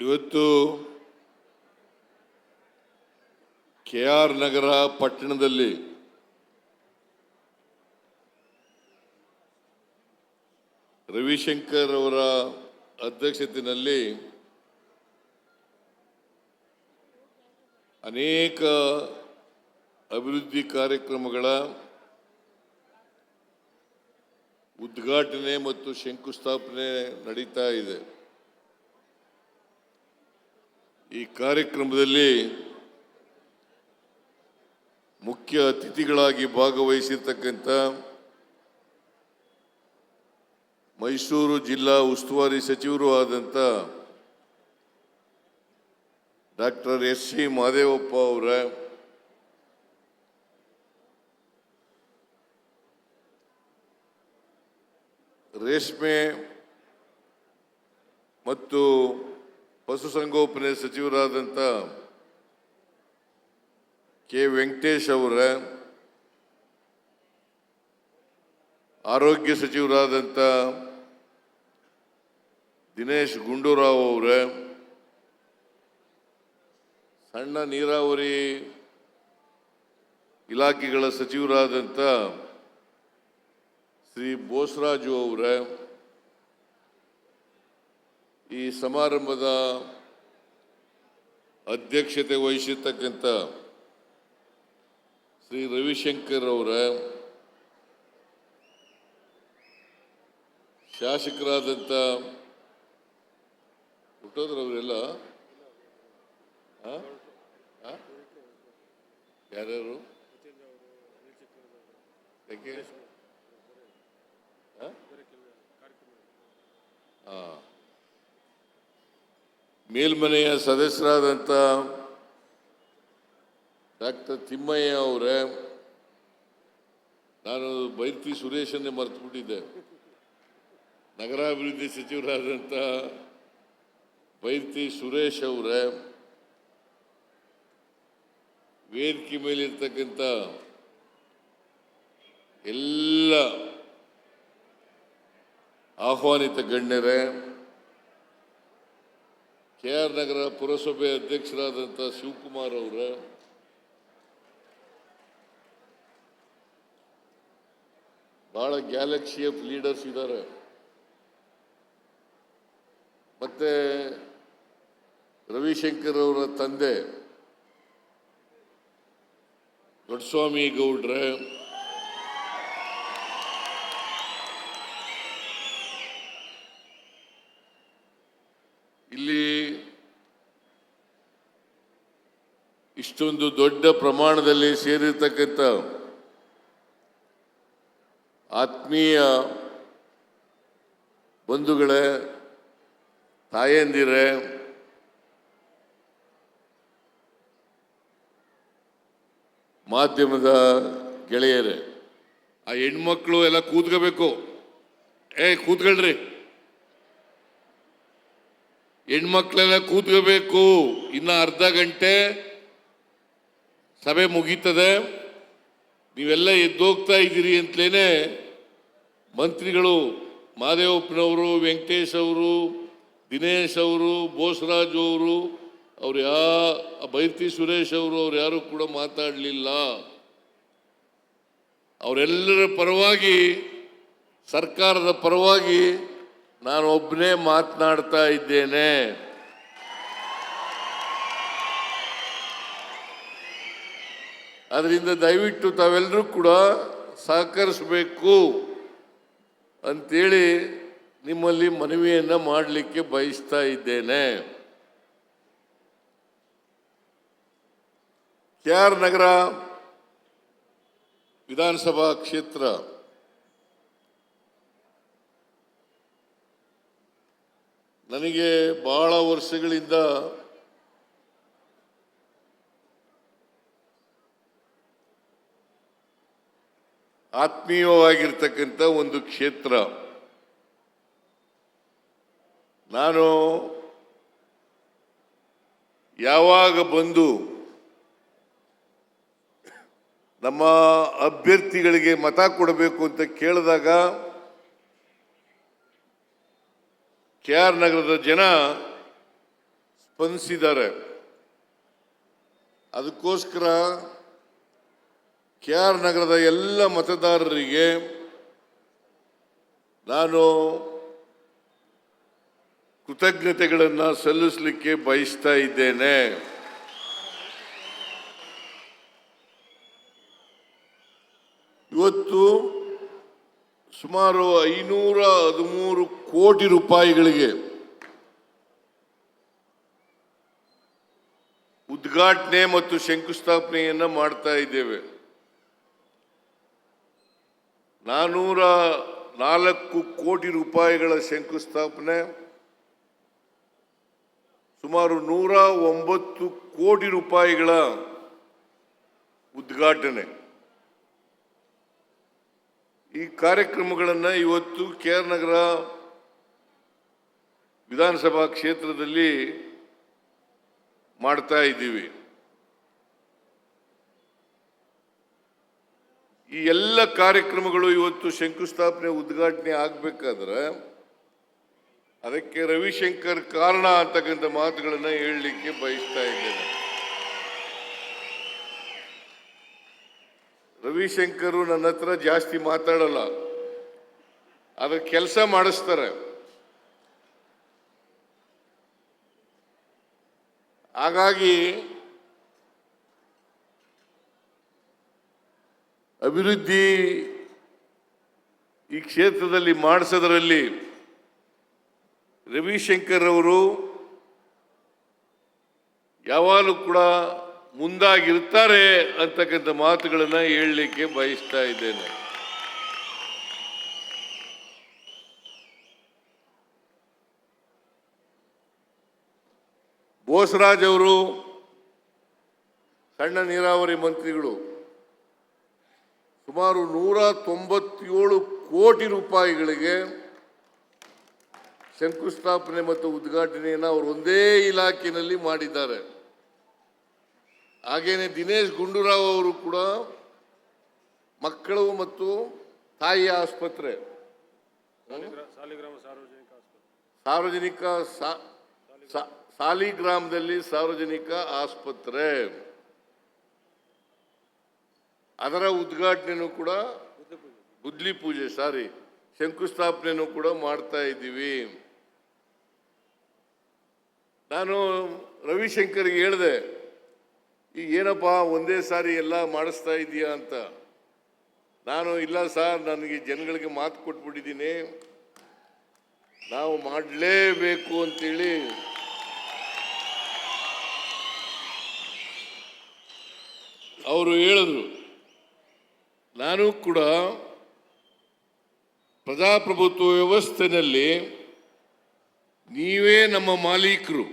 ಇವತ್ತು K R ನಗರ ಪಟ್ಟಣದಲ್ಲಿ ರವಿಶಂಕರ್ ಅವರ ಅಧ್ಯಕ್ಷತೆಯಲ್ಲಿ ಅನೇಕ ಅಭಿವೃದ್ಧಿ ಕಾರ್ಯಕ್ರಮಗಳ ಉದ್ಘಾಟನೆ ಮತ್ತು ಶಂಕುಸ್ಥಾಪನೆ ನಡೀತಾ ಇದೆ. ಈ ಕಾರ್ಯಕ್ರಮದಲ್ಲಿ ಮುಖ್ಯ ಅತಿಥಿಗಳಾಗಿ ಭಾಗವಹಿಸಿರ್ತಕ್ಕಂಥ ಮೈಸೂರು ಜಿಲ್ಲಾ ಉಸ್ತುವಾರಿ ಸಚಿವರು ಆದಂಥ ಡಾಕ್ಟರ್ ಎಸ್ ಸಿ ಮಹದೇವಪ್ಪ ಅವರ ರೇಷ್ಮೆ ಮತ್ತು ಪಶುಸಂಗೋಪನೆ ಸಚಿವರಾದಂಥ ಕೆ. ವೆಂಕಟೇಶ್ ಅವರ, ಆರೋಗ್ಯ ಸಚಿವರಾದಂಥ ದಿನೇಶ್ ಗುಂಡೂರಾವ್ ಅವರ, ಸಣ್ಣ ನೀರಾವರಿ ಇಲಾಖೆಗಳ ಸಚಿವರಾದಂಥ ಶ್ರೀ ಬೋಸರಾಜು ಅವರ ಈ ಸಮಾರಂಭದ ಅಧ್ಯಕ್ಷತೆ ವಹಿಸಿರ್ತಕ್ಕಂಥ ಶ್ರೀ ರವಿಶಂಕರ್ ಅವರ ಶಾಸಕರಾದಂಥ ಹುಟ್ಟೋದ್ರವರೆಲ್ಲ ಯಾರ್ಯಾರು? ಹಾಂ? ಮೇಲ್ಮನೆಯ ಸದಸ್ಯರಾದಂಥ ಡಾಕ್ಟರ್ ತಿಮ್ಮಯ್ಯ ಅವರೇ, ನಾನು ಬೈರ್ತಿ ಸುರೇಶನ್ನೇ ಮರೆತುಬಿಟ್ಟಿದ್ದೆ. ನಗರಾಭಿವೃದ್ಧಿ ಸಚಿವರಾದಂಥ ಬೈರ್ತಿ ಸುರೇಶ್ ಅವರೇ, ವೇದಿಕೆ ಮೇಲಿರ್ತಕ್ಕಂಥ ಎಲ್ಲ ಆಹ್ವಾನಿತ ಗಣ್ಯರೇ ಕೆ ಆರ್ ನಗರ ಪುರಸಭೆ ಅಧ್ಯಕ್ಷರಾದಂಥ ಶಿವಕುಮಾರ್ ಅವರ ಭಾಳ ಗ್ಯಾಲಕ್ಸಿ ಆಫ್ ಲೀಡರ್ಸ್ ಇದ್ದಾರೆ ಮತ್ತೆ ರವಿಶಂಕರ್ ಅವರ ತಂದೆ ದೊಡ್ಡಸ್ವಾಮಿ ಗೌಡ್ರೆ ಇಲ್ಲಿ ಇಷ್ಟೊಂದು ದೊಡ್ಡ ಪ್ರಮಾಣದಲ್ಲಿ ಸೇರಿರ್ತಕ್ಕಂಥ ಆತ್ಮೀಯ ಬಂಧುಗಳೇ, ತಾಯಂದಿರೇ, ಮಾಧ್ಯಮದ ಗೆಳೆಯರೇ, ಆ ಹೆಣ್ಮಕ್ಳು ಎಲ್ಲ ಕೂತ್ಕೋಬೇಕು. ಏ, ಕೂತ್ಕೊಳ್ರಿ. ಹೆಣ್ಮಕ್ಳೆಲ್ಲ ಕೂತ್ಕೋಬೇಕು. ಇನ್ನ ಅರ್ಧ ಗಂಟೆ ಸಭೆ ಮುಗೀತದೆ. ನೀವೆಲ್ಲ ಎದ್ದೋಗ್ತಾ ಇದ್ದೀರಿ ಅಂತಲೇ ಮಂತ್ರಿಗಳು ಮಾದೇವಪ್ಪನವರು, ವೆಂಕಟೇಶ್ ಅವರು, ದಿನೇಶ್ ಅವರು, ಬೋಸರಾಜ್ ಅವರು, ಅವ್ರು ಯಾ, ಬೈರ್ತಿ ಸುರೇಶ್ ಅವರು, ಅವ್ರು ಯಾರು ಕೂಡ ಮಾತಾಡಲಿಲ್ಲ. ಅವರೆಲ್ಲರ ಪರವಾಗಿ, ಸರ್ಕಾರದ ಪರವಾಗಿ ನಾನು ಒಬ್ಬನೇ ಮಾತನಾಡ್ತಾ ಇದ್ದೇನೆ. ಅದರಿಂದ ದಯವಿಟ್ಟು ತಾವೆಲ್ಲರೂ ಕೂಡ ಸಹಕರಿಸಬೇಕು ಅಂತೇಳಿ ನಿಮ್ಮಲ್ಲಿ ಮನವಿಯನ್ನು ಮಾಡಲಿಕ್ಕೆ ಬಯಸ್ತಾ ಇದ್ದೇನೆ. ಕೆ ಆರ್ ನಗರ ವಿಧಾನಸಭಾ ಕ್ಷೇತ್ರ. ನನಗೆ ಬಹಳ ವರ್ಷಗಳಿಂದ ಆತ್ಮೀಯವಾಗಿರ್ತಕ್ಕಂಥ ಒಂದು ಕ್ಷೇತ್ರ. ನಾನು ಯಾವಾಗ ಬಂದು ನಮ್ಮ ಅಭ್ಯರ್ಥಿಗಳಿಗೆ ಮತ ಕೊಡಬೇಕು ಅಂತ ಕೇಳಿದಾಗ ಕೆ ಆರ್ ನಗರದ ಜನ ಸ್ಪಂದಿಸಿದ್ದಾರೆ. ಅದಕ್ಕೋಸ್ಕರ ಕೆ ಆರ್ ನಗರದ ಎಲ್ಲ ಮತದಾರರಿಗೆ ನಾನು ಕೃತಜ್ಞತೆಗಳನ್ನು ಸಲ್ಲಿಸಲಿಕ್ಕೆ ಬಯಸ್ತಾ ಇದ್ದೇನೆ. ಇವತ್ತು ಸುಮಾರು ಐನೂರ ಹದಿಮೂರು ಕೋಟಿ ರೂಪಾಯಿಗಳಿಗೆ ಉದ್ಘಾಟನೆ ಮತ್ತು ಶಂಕುಸ್ಥಾಪನೆಯನ್ನು ಮಾಡ್ತಾ ಇದ್ದೇವೆ. ನಾನೂರ ನಾಲ್ಕು ಕೋಟಿ ರೂಪಾಯಿಗಳ ಶಂಕುಸ್ಥಾಪನೆ, ಸುಮಾರು ನೂರ ಒಂಬತ್ತು ಕೋಟಿ ರೂಪಾಯಿಗಳ ಉದ್ಘಾಟನೆ. ಈ ಕಾರ್ಯಕ್ರಮಗಳನ್ನು ಇವತ್ತು ಕೆ ನಗರ ವಿಧಾನಸಭಾ ಕ್ಷೇತ್ರದಲ್ಲಿ ಮಾಡ್ತಾ ಇದ್ದೀವಿ. ಈ ಎಲ್ಲ ಕಾರ್ಯಕ್ರಮಗಳು ಇವತ್ತು ಶಂಕುಸ್ಥಾಪನೆ, ಉದ್ಘಾಟನೆ ಆಗಬೇಕಾದ್ರೆ ಅದಕ್ಕೆ ರವಿಶಂಕರ್ ಕಾರಣ ಅಂತಕ್ಕಂಥ ಮಾತುಗಳನ್ನು ಹೇಳಲಿಕ್ಕೆ ಬಯಸ್ತಾ ಇದ್ದೇನೆ. ರವಿಶಂಕರು ನನ್ನ ಹತ್ರ ಜಾಸ್ತಿ ಮಾತಾಡಲ್ಲ. ಅದ್ರ ಕೆಲಸ ಮಾಡಿಸ್ತಾರೆ. ಹಾಗಾಗಿ ಅಭಿವೃದ್ಧಿ ಈ ಕ್ಷೇತ್ರದಲ್ಲಿ ಮಾಡಿಸೋದರಲ್ಲಿ ರವಿಶಂಕರ್ ಅವರು ಯಾವಾಗಲೂ ಕೂಡ ಮುಂದಾಗಿರ್ತಾರೆ ಅಂತಕ್ಕಂಥ ಮಾತುಗಳನ್ನು ಹೇಳಲಿಕ್ಕೆ ಬಯಸ್ತಾ ಇದ್ದೇನೆ. ಬೋಸರಾಜ್ ಅವರು ಸಣ್ಣ ನೀರಾವರಿ ಮಂತ್ರಿಗಳು. ಸುಮಾರು ನೂರ ತೊಂಬತ್ತೇಳು ಕೋಟಿ ರೂಪಾಯಿಗಳಿಗೆ ಶಂಕುಸ್ಥಾಪನೆ ಮತ್ತು ಉದ್ಘಾಟನೆಯನ್ನು ಅವರು ಒಂದೇ ಇಲಾಖೆಯಲ್ಲಿ ಮಾಡಿದ್ದಾರೆ. ಹಾಗೇನೆ ದಿನೇಶ್ ಗುಂಡೂರಾವ್ ಅವರು ಕೂಡ ಮಕ್ಕಳು ಮತ್ತು ತಾಯಿ ಆಸ್ಪತ್ರೆ. ಸಾರ್ವಜನಿಕ ಸಾಲಿಗ್ರಾಮದಲ್ಲಿ ಸಾರ್ವಜನಿಕ ಆಸ್ಪತ್ರೆ. ಅದರ ಉದ್ಘಾಟನೆನೂ ಕೂಡ ಬುದ್ಲಿ ಪೂಜೆ, ಸಾರಿ, ಶಂಕುಸ್ಥಾಪನೆನೂ ಕೂಡ ಮಾಡ್ತಾ ಇದ್ದೀವಿ. ನಾನು ರವಿಶಂಕರ್ಗೆ ಹೇಳಿದೆ ಈಗ ಏನಪ್ಪ ಒಂದೇ ಸಾರಿ ಎಲ್ಲ ಮಾಡಿಸ್ತಾ ಇದೀಯಾ ಅಂತ? ನಾನು, ಇಲ್ಲ ಸರ್, ನನಗೆ ಜನಗಳಿಗೆ ಮಾತು ಕೊಟ್ಬಿಟ್ಟಿದ್ದೀನಿ. ನಾವು ಮಾಡಲೇಬೇಕು ಅಂತೇಳಿ. ಅವರು ಹೇಳಿದ್ರು. ನಾನು ಕೂಡ ಪ್ರಜಾಪ್ರಭುತ್ವ ವ್ಯವಸ್ಥೆಯಲ್ಲಿ ನೀವೇ ನಮ್ಮ ಮಾಲೀಕರು.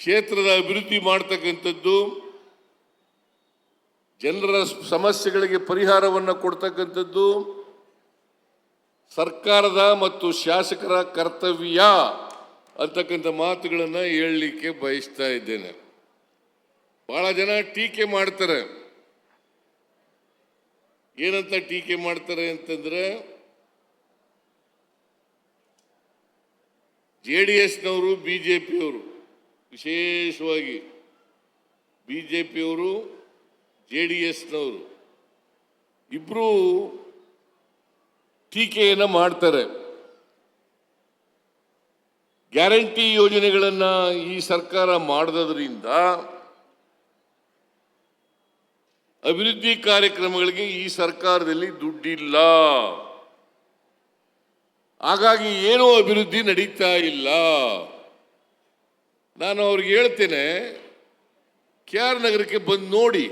ಕ್ಷೇತ್ರದ ಅಭಿವೃದ್ಧಿ ಮಾಡ್ತಕ್ಕಂಥದ್ದು, ಜನರ ಸಮಸ್ಯೆಗಳಿಗೆ ಪರಿಹಾರವನ್ನು ಕೊಡ್ತಕ್ಕಂಥದ್ದು, ಸರ್ಕಾರದ ಮತ್ತು ಶಾಸಕರ ಕರ್ತವ್ಯ. ಅಂತಕ್ಕಂಥ ಮಾತುಗಳನ್ನು ಹೇಳಲಿಕ್ಕೆ ಬಯಸ್ತಾ ಇದ್ದೇನೆ. ಬಹಳ ಜನ ಟೀಕೆ ಮಾಡ್ತಾರೆ. ಏನಂತ ಟೀಕೆ ಮಾಡ್ತಾರೆ ಅಂತಂದ್ರೆ, ಜೆ ಡಿ ಎಸ್ನವರು, ಬಿ ಜೆ ಪಿಯವರು, ವಿಶೇಷವಾಗಿ ಬಿ ಜೆ ಪಿಯವರು, ಜೆ ಡಿ ಎಸ್ನವರು ಇಬ್ಬರು ಟೀಕೆಯನ್ನು ಮಾಡ್ತಾರೆ. ಗ್ಯಾರಂಟಿ ಯೋಜನೆಗಳನ್ನು ಈ ಸರ್ಕಾರ ಮಾಡದ್ರಿಂದ ಅಭಿವೃದ್ಧಿ ಕಾರ್ಯಕ್ರಮಗಳಿಗೆ ಈ ಸರ್ಕಾರದಲ್ಲಿ ದುಡ್ಡಿಲ್ಲ. ಹಾಗಾಗಿ ಏನೂ ಅಭಿವೃದ್ಧಿ ನಡೀತಾ ಇಲ್ಲ. ನಾನು ಅವ್ರಿಗೆ ಹೇಳ್ತೇನೆ ಕೆ ಆರ್ ನಗರಕ್ಕೆ ಬಂದು ನೋಡಿ.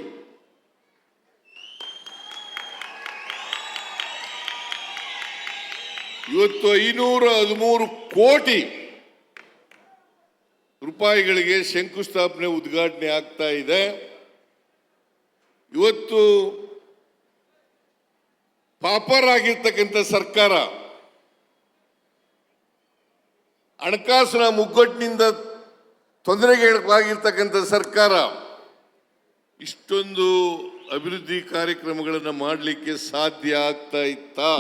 ಇವತ್ತು ಐನೂರ ಹದಿಮೂರು ಕೋಟಿ ರೂಪಾಯಿಗಳಿಗೆ ಶಂಕುಸ್ಥಾಪನೆ ಉದ್ಘಾಟನೆ ಆಗ್ತಾ ಇದೆ. ಇವತ್ತು ಪಾಪರ್ ಆಗಿರ್ತಕ್ಕಂಥ ಸರ್ಕಾರ ಹಣಕಾಸಿನ ಮುಗ್ಗಟ್ಟಿನಿಂದ ತೊಂದರೆಗೊಳಗಾಗಿರ್ತಕ್ಕಂಥ ಸರ್ಕಾರ ಇಷ್ಟೊಂದು ಅಭಿವೃದ್ಧಿ ಕಾರ್ಯಕ್ರಮಗಳನ್ನು ಮಾಡಲಿಕ್ಕೆ ಸಾಧ್ಯ ಆಗ್ತಾ ಇತ್ತಾ?